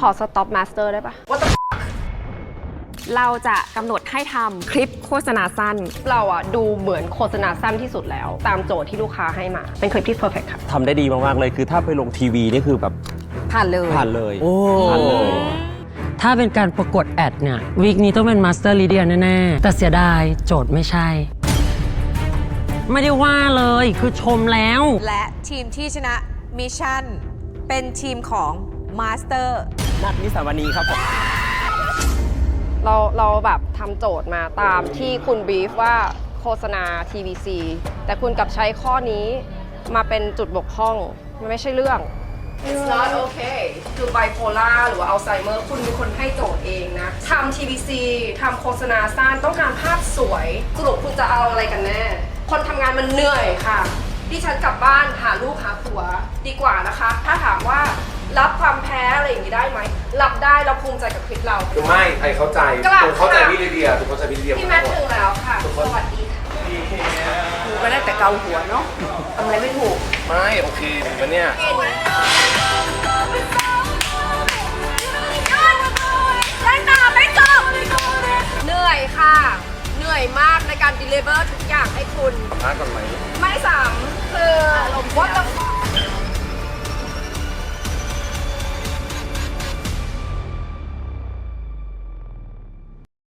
ขอ stop master ได้ปะเราจะกำหนดให้ทำคลิปโฆษณาสั้น เราอะดูเหมือนโฆษณาสั้นที่สุดแล้ว ตามโจทย์ที่ลูกค้าให้มา เป็นคลิปที่ perfect ค่ะ ทำได้ดีมาก ๆ เลยคือถ้าไปลงทีวีนี่คือแบบผ่านเลยผ่านเลยโอ้ผ่านเลยถ้าเป็นการประกวดแอดเนี่ยวีคนี้ต้องเป็นมาสเตอร์ลีเดียแน่ ๆ แต่เสียดายโจทย์ไม่ใช่ ไม่ได้ว่าเลยคือชมแล้ว และทีมที่ชนะมิชชั่นเป็นทีมของมาสเตอร์ นัดนิสาวนีครับผมเราเราแบบทำโจทย์มาตามที่คุณบีฟว่าโฆษณา TVC แต่คุณกลับใช้ข้อนี้มาเป็นจุดบกพร่อง มันไม่ใช่เรื่อง It's not okay คือไบโพล่าหรือว่าอัลไซเมอร์คุณเป็นคนให้โจทย์เองนะทำ TVC ทำโฆษณาสั้นต้องการภาพสวยสรุปคุณจะเอาอะไรกันแน่ คนทำงานมันเหนื่อยค่ะ ดิฉันกลับบ้านหาลูกหาผัว ไรอย่างนี้ได้ไหมรับได้เราภูมิใจกับคลิปเรา คือไม่ไอเข้าใจกลับตูเข้าใจค่ะพี่ลิเดียตูเข้าใจพี่ลิเดียพี่แมทถึงแล้วค่ะ สวัสดีค่ะหนูก็ได้แต่เกาหัวเนาะทำอะไรไม่ถูก ไม่โอเคถึงแล้วเนี่ย เหนื่อยค่ะ เหนื่อยมากในการ deliver ทุกอย่างให้คุณสัมภาษณ์ก่อนไหมไม่สามคือ